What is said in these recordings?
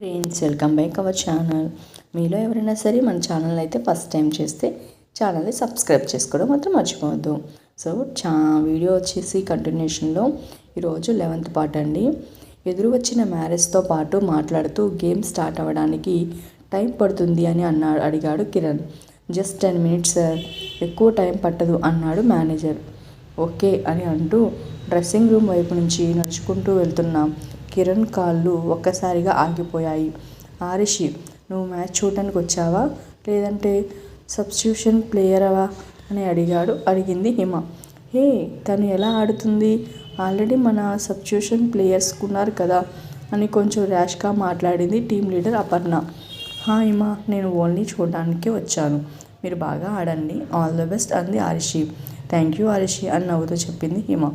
Friends welcome back our channel మీలో ఎవరైనా సరే మన ఛానల్ అయితే ఫస్ట్ టైం చేస్తే ఛానల్ని సబ్స్క్రైబ్ చేసుకోవడం మాత్రం మర్చిపోవద్దు. సో చా వీడియో వచ్చేసి కంటిన్యూషన్లో ఈరోజు లెవెంత్ పార్ట్ అండి. ఎదురు వచ్చిన మ్యారేజ్తో పాటు మాట్లాడుతూ గేమ్ స్టార్ట్ అవ్వడానికి టైం పడుతుంది అని అన్నాడు అడిగాడు Kiran. Just ten minutes sir ఎక్కువ టైం పట్టదు అన్నాడు మేనేజర్ ఓకే అని అంటూ డ్రెస్సింగ్ రూమ్ వైపు నుంచి నడుచుకుంటూ వెళ్తున్నాం. కిరణ్ కాళ్ళు ఒక్కసారిగా ఆగిపోయాయి. ఆరిషి నువ్వు మ్యాచ్ చూడటానికి వచ్చావా? లేదంటే సబ్స్టిట్యూషన్ ప్లేయరవా? అని అడిగాడు అడిగింది హిమ. హే తను ఎలా ఆడుతుంది? ఆల్రెడీ మన సబ్స్టిట్యూషన్ ప్లేయర్స్ ఉన్నారు కదా అని కొంచెం ర్యాష్గా మాట్లాడింది టీం లీడర్ అపర్ణ. హా హిమ నేను ఓన్లీ చూడడానికి వచ్చాను. మీరు బాగా ఆడండి. ఆల్ ద బెస్ట్ అంది ఆరిషి థ్యాంక్ యూ ఆరిషి అని నవ్వుతూ చెప్పింది హిమ.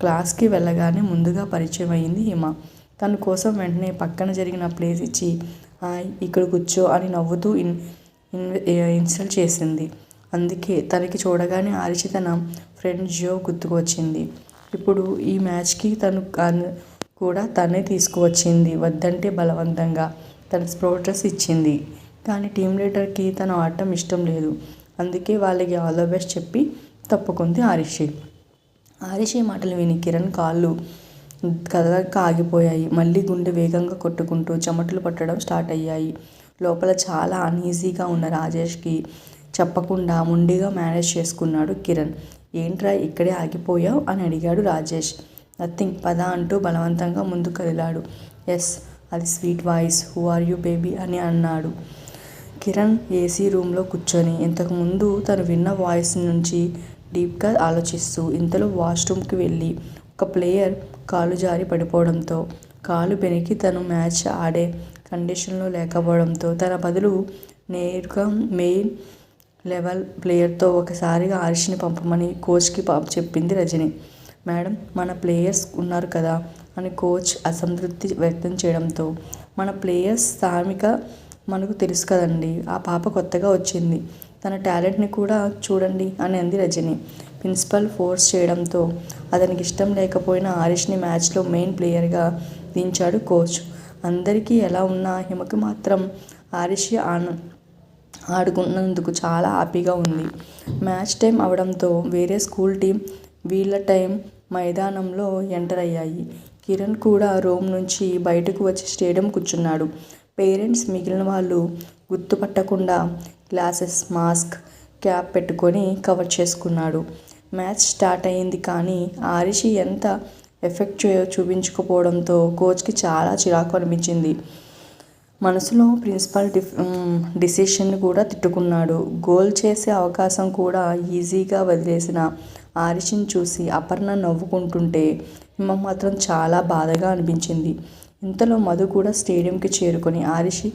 క్లాస్కి వెళ్ళగానే ముందుగా పరిచయం అయింది హిమ. తన కోసం వెంటనే పక్కన జరిగిన ప్లేస్ ఇచ్చి హాయ్ ఇక్కడ కూర్చో అని నవ్వుతూ ఇన్ ఇన్స్టాల్ చేసింది. అందుకే తనకి చూడగానే ఆరిచి తన ఫ్రెండ్ జో గుర్తుకొచ్చింది. ఇప్పుడు ఈ మ్యాచ్కి తను కూడా తనే తీసుకువచ్చింది వద్దంటే బలవంతంగా. తన స్ప్రోటస్ ఇచ్చింది. కానీ టీం లీడర్కి తన ఆడటం ఇష్టం లేదు. అందుకే వాళ్ళకి ఆల్ ద బెస్ట్ చెప్పి తప్పుకుంది ఆరిషి. ఆరిషి మాటలు విని కిరణ్ కాళ్ళు కదలక ఆగిపోయాయి మళ్ళీ గుండె వేగంగా కొట్టుకుంటూ చెమటలు పట్టడం స్టార్ట్ అయ్యాయి. లోపల చాలా అన్ఈజీగా ఉన్న రాజేష్కి చెప్పకుండా ముండిగా మేనేజ్ చేసుకున్నాడు కిరణ్. ఏంట్రా ఇక్కడే ఆగిపోయావు? అని అడిగాడు రాజేష్. నథింగ్. పద అంటూ బలవంతంగా ముందు కదిలాడు. ఎస్ అది sweet voice. Who are you baby? అని అన్నాడు. కిరణ్ ఏసీ రూమ్లో కూర్చొని ఇంతకుముందు తను విన్న వాయిస్ నుంచి డీప్గా ఆలోచిస్తూ ఇంతలో వాష్రూమ్కి వెళ్ళి ఒక ప్లేయర్ కాలు జారి పడిపోవడంతో కాలు బెనికి తను మ్యాచ్ ఆడే కండిషన్లో లేకపోవడంతో తన బదులు నేరుగా మెయిన్ లెవెల్ ప్లేయర్తో ఒకసారిగా ఆర్షిని పంపమని కోచ్కి పంప చెప్పింది రజని. మేడం మన ప్లేయర్స్ ఉన్నారు కదా అని కోచ్ అసంతృప్తి వ్యక్తం చేయడంతో మన ప్లేయర్స్ స్థానిక మనకు తెలుసు కదండి ఆ పాప కొత్తగా వచ్చింది తన టాలెంట్ని కూడా చూడండి అని అంది రజని. ప్రిన్సిపల్ ఫోర్స్ చేయడంతో అతనికి ఇష్టం లేకపోయినా ఆరిష్ని మ్యాచ్లో మెయిన్ ప్లేయర్గా దించాడు కోచ్. అందరికీ ఎలా ఉన్నా హిమకి మాత్రం ఆరిషి ఆన ఆడుకున్నందుకు చాలా హ్యాపీగా ఉంది. మ్యాచ్ టైం అవడంతో వేరే స్కూల్ టీం వీళ్ళ టైం మైదానంలో ఎంటర్ అయ్యాయి. కిరణ్ కూడా రూమ్ నుంచి బయటకు వచ్చి స్టేడియం కూర్చున్నాడు. పేరెంట్స్ మిగిలిన వాళ్ళు గుర్తుపట్టకుండా గ్లాసెస్ మాస్క్ క్యాప్ పెట్టుకొని కవర్ చేసుకున్నాడు. మ్యాచ్ స్టార్ట్ అయింది కానీ ఆరిషి ఎంత ఎఫెక్ట్ చూపించకపోవడంతో కోచ్కి చాలా చిరాకు అనిపించింది. మనసులో ప్రిన్సిపల్ డిఫ్ డిసిషన్ కూడా తిట్టుకున్నాడు. గోల్ చేసే అవకాశం కూడా ఈజీగా వదిలేసిన ఆరిషిని చూసి అపర్ణ నవ్వుకుంటుంటే హిమ మాత్రం చాలా బాధగా అనిపించింది. ఇంతలో మధు కూడా స్టేడియంకి చేరుకొని ఆరిషి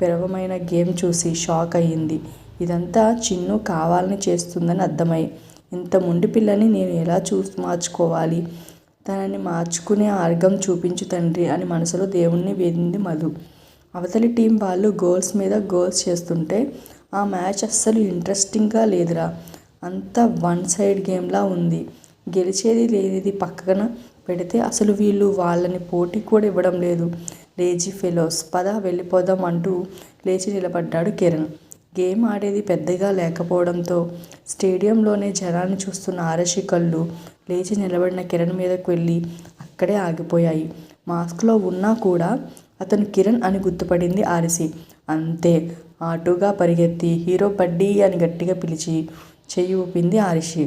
పిరవమైన గేమ్ చూసి షాక్ అయ్యింది. ఇదంతా చిన్ను కావాలని చేస్తుందని అర్థమై ఇంత ముండి పిల్లని నేను ఎలా చూసి మార్చుకోవాలి? తనని మార్చుకునే మార్గం చూపించు తండ్రి అని మనసులో దేవుణ్ణి వేదింది మధు. అవతలి టీం వాళ్ళు గోల్స్ మీద గోల్స్ చేస్తుంటే ఆ మ్యాచ్ అస్సలు ఇంట్రెస్టింగ్గా లేదురా. అంతా వన్ సైడ్ గేమ్లా ఉంది. గెలిచేది లేనిది పక్కన పెడితే అసలు వీళ్ళు వాళ్ళని పోటీ కూడా ఇవ్వడం లేదు. లేజీ ఫెలోస్ పద వెళ్ళిపోదాం అంటూ లేచి నిలబడ్డాడు కిరణ్. గేమ్ ఆడేది పెద్దగా లేకపోవడంతో స్టేడియంలోనే జనాన్ని చూస్తున్న ఆరషి కళ్ళు లేచి నిలబడిన కిరణ్ మీదకు వెళ్ళి అక్కడే ఆగిపోయాయి. మాస్క్లో ఉన్నా కూడా అతను కిరణ్ అని గుర్తుపడింది ఆరిసి. అంతే ఆటోగా పరిగెత్తి హీరో బడ్డీ అని గట్టిగా పిలిచి చెయ్యి ఊపింది ఆరిషి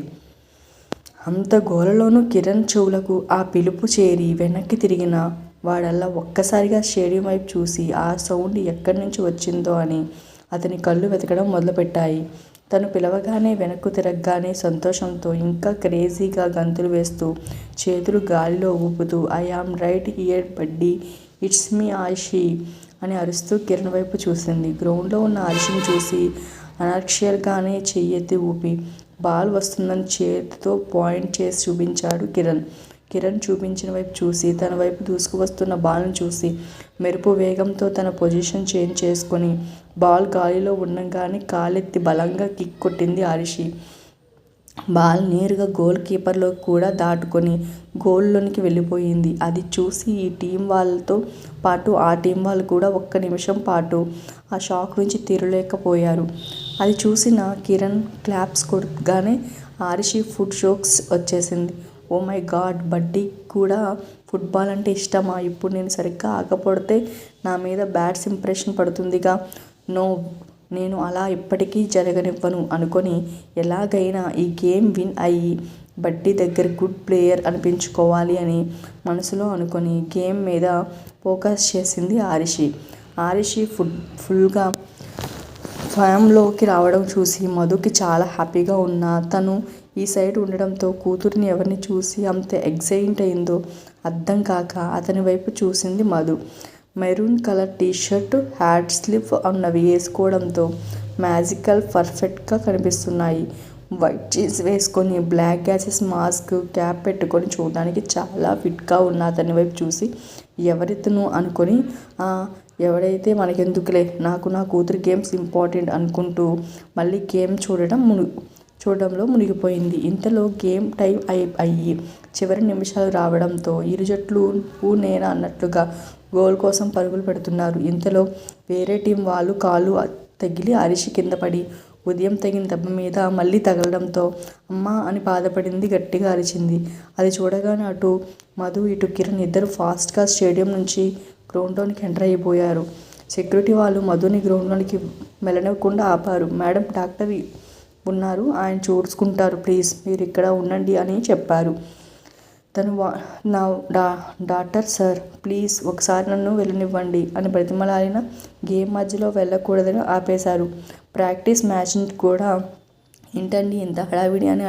అంత గోలలోనూ కిరణ్ చెవులకు ఆ పిలుపు చేరి వెనక్కి తిరిగిన వాడల్లా ఒక్కసారిగా స్టేడియం వైపు చూసి ఆ సౌండ్ ఎక్కడి నుంచి వచ్చిందో అని అతని కళ్ళు వెతకడం మొదలుపెట్టాయి. తను పిలవగానే వెనక్కు తిరగగానే సంతోషంతో ఇంకా క్రేజీగా గంతులు వేస్తూ చేతులు గాలిలో ఊపుతూ I am right here buddy it's me Ashi అని అరుస్తూ కిరణ్ వైపు చూసింది. గ్రౌండ్లో ఉన్న ఆయిషిని చూసి అనర్క్షియల్గానే చెయ్యెత్తి ఊపి బాల్ వస్తుందని చేతితో పాయింట్ చేసి చూపించాడు కిరణ్. కిరణ్ చూపించిన వైపు చూసి తన వైపు దూసుకువస్తున్న బాల్ను చూసి మెరుపు వేగంతో తన పొజిషన్ చేంజ్ చేసుకొని బాల్ గాలిలో ఉండగానే కాలెత్తి బలంగా కిక్ కొట్టింది ఆరిషి. బాల్ నేరుగా గోల్ కీపర్లోకి కూడా దాటుకొని గోల్లోనికి వెళ్ళిపోయింది. అది చూసి ఈ టీం వాళ్ళతో పాటు ఆ టీం వాళ్ళు కూడా ఒక్క నిమిషం పాటు ఆ షాక్ నుంచి తీరలేకపోయారు. అది చూసిన కిరణ్ క్లాప్స్ కొట్టగానే ఆరిషి ఫుడ్ షోక్స్ వచ్చేసింది. ఓ మై గాడ్ బడ్డీ కూడా ఫుట్బాల్ అంటే ఇష్టమా? ఇప్పుడు నేను సరిగ్గా ఆకపోతే నా మీద బ్యాడ్స్ ఇంప్రెషన్ పడుతుందిగా. నో నేను అలా ఎప్పటికీ జరగనివ్వను అనుకొని ఎలాగైనా ఈ గేమ్ విన్ అయ్యి బడ్డీ దగ్గర గుడ్ ప్లేయర్ అనిపించుకోవాలి అని మనసులో అనుకొని గేమ్ మీద ఫోకస్ చేసింది ఆరిషి. ఆరిషి ఫుడ్ ఫుల్గా స్వయంలోకి రావడం చూసి మధుకి చాలా హ్యాపీగా ఉన్న. తను ఈ సైడ్ ఉండడంతో కూతురిని ఎవరిని చూసి అంత ఎగ్జైట్ అయిందో అర్థం కాక అతని వైపు చూసింది Madhu. Maroon colour t shirt hat slip అన్నవి వేసుకోవడంతో మ్యాజికల్ పర్ఫెక్ట్గా కనిపిస్తున్నాయి. వైట్ జీన్స్ వేసుకొని బ్లాక్ గ్యాసెస్ మాస్క్ క్యాప్ పెట్టుకొని చూడడానికి చాలా ఫిట్గా ఉన్న అతని వైపు చూసి ఎవరితను అనుకొని ఎవడైతే మనకెందుకులే నాకు నా కూతురి గేమ్స్ ఇంపార్టెంట్ అనుకుంటూ మళ్ళీ గేమ్ చూడడం మును చూడడంలో మునిగిపోయింది. ఇంతలో గేమ్ టైం అయి అయ్యి చివరి నిమిషాలు రావడంతో ఇరు జట్లు నేనా అన్నట్లుగా గోల్ కోసం పరుగులు పెడుతున్నారు. ఇంతలో వేరే టీం వాళ్ళు కాలు తగిలి అరిసి కింద పడి ఉదయం తగిన దెబ్బ మీద మళ్ళీ తగలడంతో అమ్మ అని బాధపడింది గట్టిగా అరిచింది. అది చూడగానే అటు మధు ఇటు కిరణ్ ఇద్దరు ఫాస్ట్గా స్టేడియం నుంచి గ్రౌండ్లోనికి ఎంటర్ అయిపోయారు. సెక్యూరిటీ వాళ్ళు మధుని గ్రౌండ్లోనికి మెలనివ్వకుండా ఆపారు. మేడం డాక్టర్ ఉన్నారు. ఆయన చూసుకుంటారు ప్లీజ్ మీరు ఇక్కడ ఉండండి అని చెప్పారు. తను నా డా డాక్టర్ సార్ ప్లీజ్ ఒకసారి నన్ను వెళ్ళనివ్వండి అని బ్రతిమలాడిన గేమ్ మధ్యలో వెళ్ళకూడదని ఆపేశారు. ప్రాక్టీస్ మ్యాచ్ని కూడా ఏంటండి ఇంత హడావిడి అని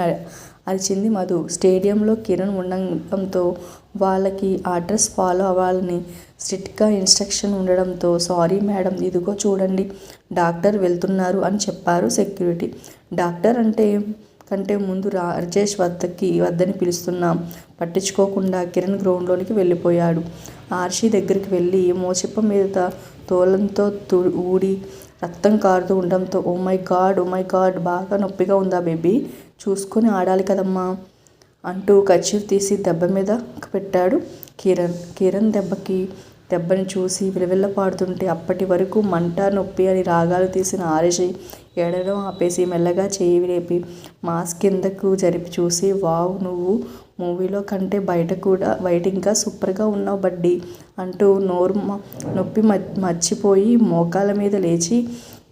అరిచింది మధు. స్టేడియంలో కిరణ్ ఉండడంతో వాళ్ళకి అడ్రస్ ఫాలో అవ్వాలని స్ట్రిక్ట్గా ఇన్స్ట్రక్షన్ ఉండడంతో సారీ మేడం ఇదిగో చూడండి డాక్టర్ వెళ్తున్నారు అని చెప్పారు సెక్యూరిటీ. డాక్టర్ అంటే కంటే ముందు రాజేష్ వద్దకి వద్దని పిలుస్తున్నాం. పట్టించుకోకుండా కిరణ్ గ్రౌండ్లోనికి వెళ్ళిపోయాడు. ఆర్షి దగ్గరికి వెళ్ళి మోచిప్ప మీద తోలంతో తు ఊడి రక్తం కారుతూ ఉండడంతో oh my god oh my god బాగా నొప్పిగా ఉందా బేబీ? చూసుకొని ఆడాలి కదమ్మా అంటూ కర్చీఫ్ తీసి దెబ్బ మీద పెట్టాడు కిరణ్. కిరణ్ దెబ్బకి దెబ్బని చూసి పాడుతుంటే అప్పటి వరకు మంట నొప్పి అని రాగాలు తీసిన ఆరేసి ఏడడం ఆపేసి మెల్లగా చేయి లేపి మాస్క్ కిందకు జరిపి చూసి వావ్ నువ్వు మూవీలో కంటే బయట కూడా బయట ఇంకా సూపర్గా ఉన్నావు బడ్డీ అంటూ నోరు నొప్పి మర్చిపోయి మోకాల మీద లేచి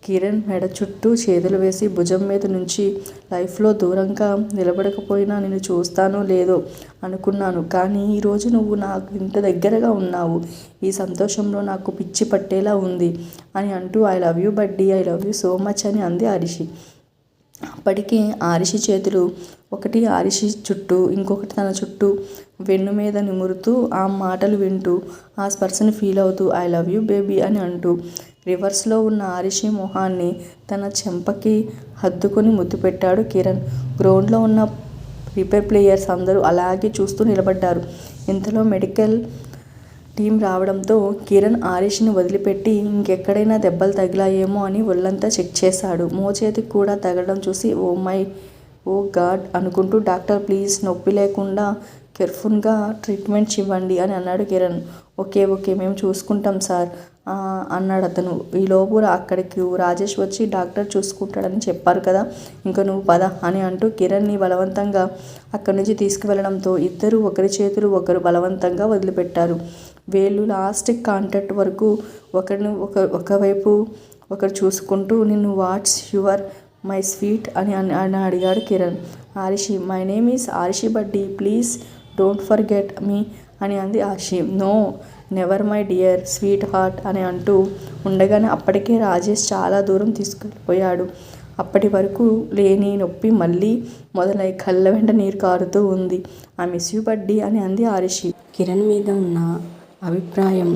కిరణ్ మెడ చుట్టూ చేతులు వేసి భుజం మీద నుంచి లైఫ్లో దూరంగా నిలబడకపోయినా నేను చూస్తానో లేదో అనుకున్నాను. కానీ ఈరోజు నువ్వు నాకు ఇంత దగ్గరగా ఉన్నావు. ఈ సంతోషంలో నాకు పిచ్చి పట్టేలా ఉంది అని అంటూ I love you buddy I love you so much అని అంది ఆరిషి. అప్పటికి ఆరిషి చేతులు ఒకటి ఆరిషి చుట్టూ ఇంకొకటి తన చుట్టూ వెన్ను మీద నిమురుతూ ఆ మాటలు వింటూ ఆ స్పర్శను ఫీల్ అవుతూ ఐ లవ్ యూ బేబీ అని అంటూ రివర్స్లో ఉన్న ఆరిషి మొహాన్ని తన చెంపకి హద్దుకొని ముద్దు పెట్టాడు కిరణ్. గ్రౌండ్లో ఉన్న రిపేర్ ప్లేయర్స్ అందరూ అలాగే చూస్తూ నిలబడ్డారు. ఇంతలో మెడికల్ టీం రావడంతో కిరణ్ ఆరిష్ని వదిలిపెట్టి ఇంకెక్కడైనా దెబ్బలు తగిలాయేమో అని ఒళ్ళంతా చెక్ చేశాడు. మోచేతికి కూడా తగలడం చూసి ఓ మై ఓ గాడ్ అనుకుంటూ డాక్టర్ ప్లీజ్ నొప్పి లేకుండా కేర్ఫుల్గా ట్రీట్మెంట్ ఇవ్వండి అని అన్నాడు కిరణ్. ఓకే ఓకే మేము చూసుకుంటాం సార్ అన్నాడు అతను. ఈలోపు అక్కడికి రాజేష్ వచ్చి డాక్టర్ చూసుకుంటాడని చెప్పారు కదా. ఇంకా నువ్వు పద అని అంటూ కిరణ్ని బలవంతంగా అక్కడి నుంచి తీసుకువెళ్ళడంతో ఇద్దరు ఒకరి చేతులు ఒకరు బలవంతంగా వదిలిపెట్టారు. వేళ్ళు లాస్ట్ కాంటాక్ట్ వరకు ఒకరిని ఒక ఒకవైపు ఒకరు చూసుకుంటూ నిన్ను వాట్స్ యువర్ మై స్వీట్ అని అని అడిగాడు Kiran. Arishi my name is Arishi buddy please don't forget me అని అంది Ashi no never my dear sweetheart అని అంటూ ఉండగానే అప్పటికే రాజేష్ చాలా దూరం తీసుకెళ్ళిపోయాడు. అప్పటి వరకు లేని నొప్పి మళ్ళీ మొదలై కళ్ళ వెంట నీరు కారుతూ ఉంది. ఆ మిస్ యూ బడ్డీ అని అంది ఆరిషి. కిరణ్ మీద ఉన్న అభిప్రాయం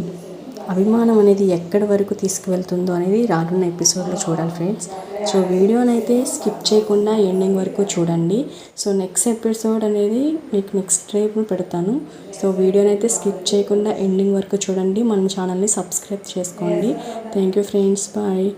అభిమానం అనేది ఎక్కడి వరకు తీసుకువెళ్తుందో అనేది రానున్న ఎపిసోడ్లో చూడాలి ఫ్రెండ్స్. సో వీడియోనైతే స్కిప్ చేయకుండా ఎండింగ్ వరకు చూడండి. సో నెక్స్ట్ ఎపిసోడ్ అనేది మీకు నెక్స్ట్ రేపు పెడతాను. సో వీడియోనైతే స్కిప్ చేయకుండా ఎండింగ్ వరకు చూడండి. మన ఛానల్ని సబ్స్క్రైబ్ చేసుకోండి. Thank you friends. బాయ్.